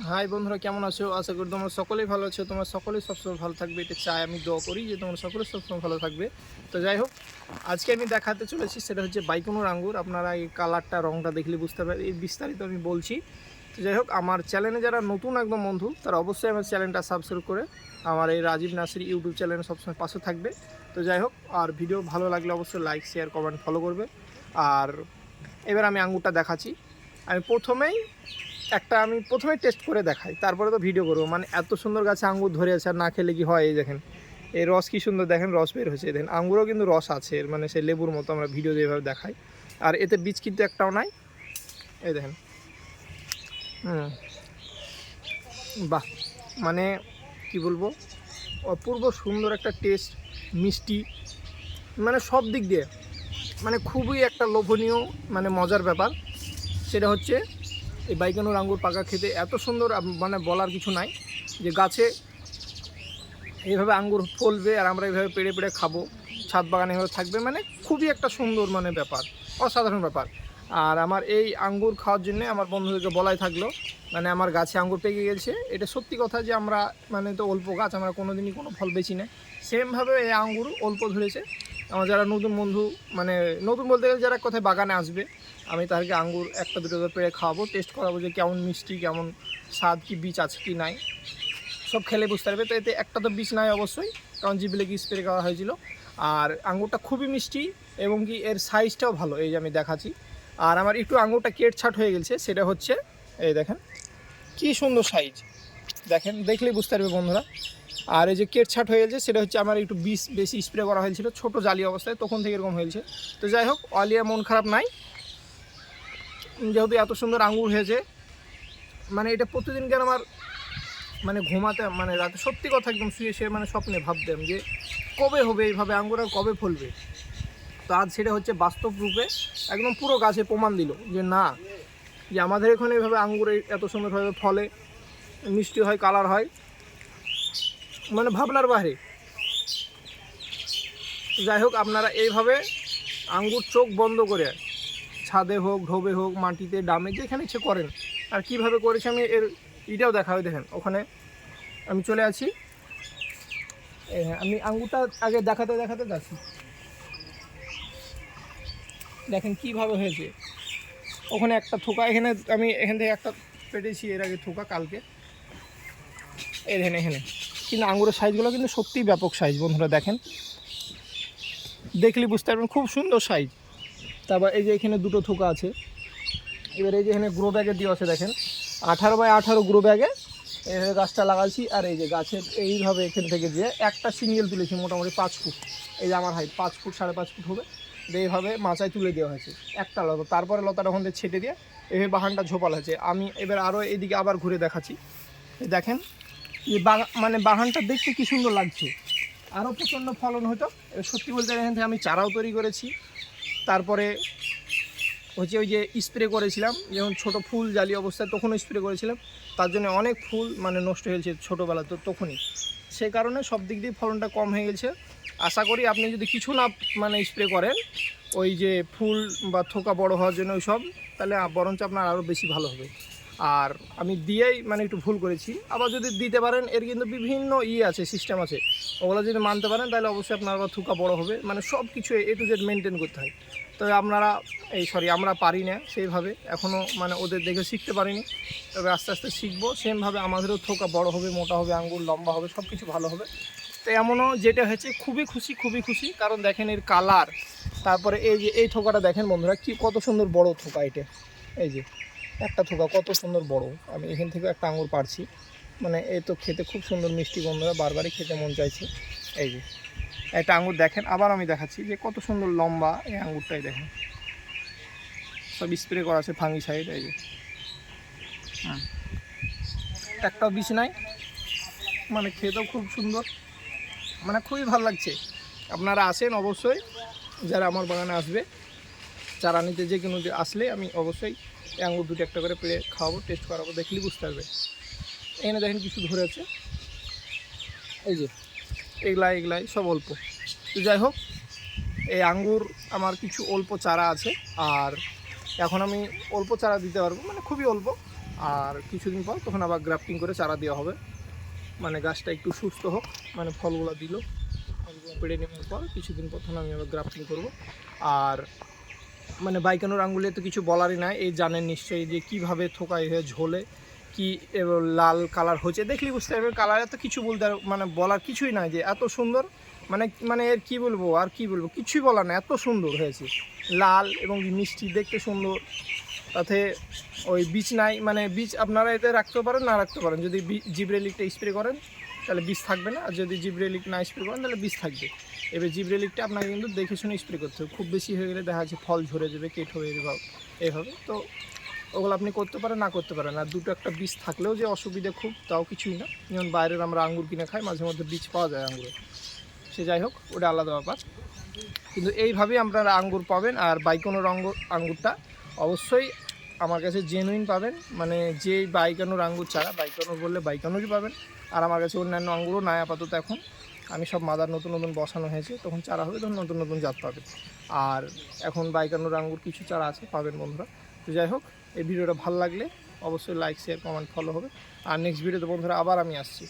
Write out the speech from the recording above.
High বন্ধুরা, কেমন আছো? আশা করি তোমরা সকলেই ভালো আছো। তোমরা সকলেই সবসময় ভালো থাকবে। এটা চাই আমি, দোয়া করি যে তোমরা সকলে সবসময় ভালো থাকবে। তো যাই হোক, আজকে আমি দেখাতে চলেছি, সেটা হচ্ছে বাইকোনোর আঙ্গুর। আপনারা এই কালারটা রঙটা দেখলে বুঝতে পারেন এই বিস্তারিত আমি বলছি। তো যাই হোক, আমার চ্যানেলে যারা নতুন একদম বন্ধু, তারা অবশ্যই আমার চ্যানেলটা সাবস্ক্রাইব করে আমার এই রাজীব নাসির ইউটিউব চ্যানেল সবসময় পাশে থাকবে। তো যাই হোক, আর ভিডিও ভালো লাগলে অবশ্যই লাইক শেয়ার কমেন্ট ফলো করবে। আর এবার আমি আঙ্গুরটা দেখাচ্ছি। আমি প্রথমেই একটা আমি প্রথমে টেস্ট করে দেখাই, তারপরে তো ভিডিও করব। মানে এত সুন্দর গাছে আঙ্গুর ধরে আছে, আর না খেলে কি হয় এই দেখেন। এই রস কি সুন্দর দেখেন, রস বের হয়েছে। দেখেন, আঙ্গুরও কিন্তু রস আছে, এর মানে সেই লেবুর মতো আমরা ভিডিও যেভাবে দেখাই। আর এতে বীজ কিন্তু একটাও নাই। এই দেখেন। হুম। বাহ! মানে কি বলব? অপূর্ব সুন্দর একটা টেস্ট মিষ্টি মানে সব দিক দিয়ে। মানে খুবই একটা লোভনীয় মানে মজার ব্যাপার। সেটা হচ্ছে এই বাইকানোর আঙ্গুর পাকা খেতে এত সুন্দর মানে বলার কিছু নাই। যে গাছে এইভাবে আঙ্গুর ফলবে আর আমরা এইভাবে পেড়ে পেড়ে খাব। ছাদ বাগানে এভাবে থাকবে মানে খুবই একটা সুন্দর মানে ব্যাপার, অসাধারণ ব্যাপার। আর আমার এই আঙ্গুর খাওয়ার জন্য আমার বন্ধুদেরকে বলাই থাকল মানে আমার গাছে আঙ্গুর পেকে গেছে। এটা সত্যি কথা যে আমরা মানে তো অল্প গাছ, আমরা কোনো দিনই কোনো ফল বেছি না। সেমভাবে এই আঙ্গুর অল্প ধরেছে। আমার যারা নতুন বন্ধু মানে নতুন বলতে গেলে যারা কোথায় বাগানে আসবে, আমি তাদেরকে আঙ্গুর একটা দুটো পেড়ে খাওয়াবো টেস্ট করাবো যে কেমন মিষ্টি, কেমন স্বাদ, কি বীজ আছে কি নাই। সব খেলে বুঝতে পারবে। তো এতে একটা তো বীজ নাই অবশ্যই, কারণ জিবিলে কি স্প্রে করা হয়েছিল। আর আঙ্গুরটা খুবই মিষ্টি এবং কি এর সাইজটাও ভালো, এই যে আমি দেখাচ্ছি। আর আমার একটু আঙ্গুরটা কেট ছাট হয়ে গেছে, সেটা হচ্ছে, এই দেখেন, কি সুন্দর সাইজ দেখেন, দেখলেই বুঝতে পারবে বন্ধুরা। আর এই যে কেট ছাট হয়ে গেছে, সেটা হচ্ছে আমার একটু বিষ বেশি স্প্রে করা হয়েছিল, ছোট জালি অবস্থায়, তখন থেকে এরকম হয়েছে। তো যাই হোক, অলিয়া মন খারাপ নাই। যেহেতু এত সুন্দর আঙ্গুর হয়েছে মানে এটা প্রতিদিন কেন আমার মানে ঘুমাতে মানে রাতে সত্যি কথা একদম শুয়ে শুয়ে মানে স্বপ্নে ভাবতাম যে কবে হবে এইভাবে, আঙ্গুর আর কবে ফলবে? তো আজ সেটা হচ্ছে বাস্তব রূপে একদম পুরো গাছে প্রমাণ দিল যে না, যে আমাদের এখানে এইভাবে আঙ্গুর এত সুন্দরভাবে ফলে। মিষ্টি হয়, কালার হয়। মানে ভাবনার বাইরে। যাই হোক, আপনারা এইভাবে আঙ্গুর চোখ বন্ধ করে ছাদে হোক, ঢোবে হোক, মাটিতে, ডামে, যেখানে ইচ্ছে করেন, আর কীভাবে করেছি আমি এর ইটাও দেখা হয়, দেখেন, ওখানে আমি চলে আছি। আমি আঙ্গুরটা আগে দেখাতে দেখাতে যাচ্ছি। দেখেন কীভাবে হয়েছে। ওখানে একটা থোকা, এখানে আমি এখান থেকে একটা পেটেছি, এর আগে থোকা কালকে। এই দেখেন, এখানে। কিন্তু আঙ্গুরের সাইজগুলো কিন্তু সত্যিই ব্যাপক সাইজ বন্ধুরা দেখেন। দেখলে বুঝতে পারবেন, খুব সুন্দর সাইজ তারপর এই যে এখানে দুটো থোকা আছে। এবার এই যে এখানে গ্রো ব্যাগে দিয়ে আছে, দেখেন। আঠারো বাই আঠারো গ্রো ব্যাগে এইভাবে গাছটা লাগাচ্ছি আর এই যে গাছের এইভাবে এখান থেকে যে একটা সিঙ্গেল তুলেছি, মোটামুটি পাঁচ ফুট। এই যে আমার হাইট পাঁচ ফুট, সাড়ে পাঁচ ফুট হবে। এইভাবে মাচায় তুলে দেওয়া হয়েছে, একটা লতা। তারপরে লতাটা ওখান থেকে ছেটে দিয়ে এইভাবে বাহানটা ঝোপাল হয়েছে। আমি এবার আরও এদিকে আবার ঘুরে দেখাচ্ছি। দেখেন বাগা মানে বাগানটা দেখতে কি সুন্দর লাগছে? আরও প্রচণ্ড ফলন হতো। সত্যি বলতে এখান থেকে আমি চারাও তৈরি করেছি। তারপরে হচ্ছে ওই যে স্প্রে করেছিলাম, যেমন ছোট ফুল জালি অবস্থায় তখনও স্প্রে করেছিলাম। তার জন্য অনেক ফুল মানে নষ্ট হয়েছে ছোটোবেলা তো তখনই। সেই কারণে সব দিক দিয়ে ফলনটা কম হয়ে গেছে। আশা করি আপনি যদি কিছু না মানে স্প্রে করেন, ওই যে ফুল বা থোকা বড় হওয়ার জন্য ওই সব, তাহলে বরঞ্চ আপনার আরও বেশি ভালো হবে। আর আমি দিয়েই মানে একটু ভুল করেছি। আবার যদি দিতে পারেন, এর কিন্তু বিভিন্ন ই আছে সিস্টেম আছে। ওগুলো যদি মানতে পারেন, তাহলে অবশ্যই আপনার আবার থুকা বড় হবে। মানে সব কিছু এ টু জেড মেনটেন করতে হয়। তবে আপনারা, এই সরি আমরা পারি না সেইভাবে। এখনও মানে ওদের দেখে শিখতে পারিনি। তবে আস্তে আস্তে শিখব। সেমভাবে আমাদেরও থোকা বড় হবে, মোটা হবে আঙ্গুর লম্বা হবে সব কিছু ভালো হবে। তো এমনও যেটা হয়েছে, খুবই খুশি খুবই খুশি। কারণ দেখেন এর কালার তারপরে এই যে, এই থোকাটা দেখেন বন্ধুরা, কি কত সুন্দর বড় থোকা এটা। এই যে একটা থোকা, কত সুন্দর বড়। আমি এখান থেকে একটা আঙুর পারছি মানে এই তো খেতে খুব সুন্দর মিষ্টি বন্ধুরা বারবারই খেতে মন চাইছে। এই যে, একটা আঙুর দেখেন, আবার আমি দেখাচ্ছি যে কত সুন্দর লম্বা এই আঙুরটাই দেখেন। সব স্প্রে করা আছে ফাঙ্গি সাইড এই যে। হুম। একটাও বিষ নাই। মানে খেতেও খুব সুন্দর। মানে খুবই ভালো লাগছে। আপনারা আসেন অবশ্যই, যারা আমার বাগানে আসবে চারা নিতে যে কোনো আসলে আমি অবশ্যই আঙুর দুটো একটা করে পেয়ে খাওয়াবো টেস্ট করাবো, দেখলেই বুঝতে পারবে। এখানে দেখেন কিছু ধরে আছে এই যে এগুলা এগুলাই, সব অল্প। তো যাই হোক, এই আঙ্গুর আমার কিছু অল্প চারা আছে, আর এখন আমি অল্প চারা দিতে পারব মানে খুবই অল্প। আর কিছুদিন পর তখন আবার গ্রাফটিং করে চারা দেওয়া হবে। মানে গাছটা একটু সুস্থ হোক মানে ফলগুলো দিল, ফলগুলো পেড়ে নেওয়ার পর কিছুদিন পর তখন আমি আবার গ্রাফটিং করব। আর মানে বাইকানোর আঙ্গুলে তো কিছু বলারই না এই জানেন নিশ্চয়ই যে কীভাবে থোকাই হয়ে ঝোলে, কি লাল কালার হচ্ছে। দেখলি বুঝতে পারবে কালারে তো কিছু বলতে মানে বলার কিছুই নাই যে এত সুন্দর মানে মানে এর কি বলব, আর কি বলব, কিছুই বলার না এত সুন্দর হয়েছে। লাল এবং মিষ্টি, দেখতে সুন্দর। তাতে ওই বীজ নাই মানে বীজ আপনারা এতে রাখতে পারেন, না রাখতে পারেন। যদি জিব্রেলিকটা স্প্রে করেন, তাহলে বীজ থাকবে না। আর যদি জিব্রেলিক না স্প্রে করেন, তাহলে বীজ থাকবে। এবার জিব্রেলিকটা আপনাকে কিন্তু দেখে শুনে স্প্রে করতে হবে। খুব বেশি হয়ে গেলে দেখা যাচ্ছে ফল ঝরে যাবে, কেট হয়ে যাবে এইভাবে তো ওগুলো আপনি করতে পারেন, না করতে পারেন। আর দুটো একটা বীজ থাকলেও যে অসুবিধা খুব, তাও কিছুই না। যেমন বাইরের আমরা আঙ্গুর কিনে খাই, মাঝে মধ্যে বীজ পাওয়া যায় আঙ্গুরে। সে যাই হোক, ওটা আলাদা ব্যাপার। কিন্তু এইভাবেই আপনারা আঙ্গুর পাবেন আর বাইকনোর আঙ্গুর আঙ্গুরটা অবশ্যই আমার কাছে জেনুইন পাবেন। মানে যে বাইকানোর আঙ্গুর চারা বাইকানোর বললে বাইকানোরই পাবেন। আর আমার কাছে অন্যান্য আঙ্গুরও নাই আপাতত এখন। আমি সব মাদার নতুন নতুন বসানো হয়েছে, তখন চারা হবে, তখন নতুন নতুন জাত পাবে। আর এখন বাইকানোর আঙ্গুর কিছু চারা আছে, পাবেন বন্ধুরা। তো যাই হোক, এই ভিডিওটা ভালো লাগলে অবশ্যই লাইক শেয়ার কমেন্ট ফলো হবে। আর নেক্সট ভিডিওতে বন্ধুরা আবার আমি আসছি।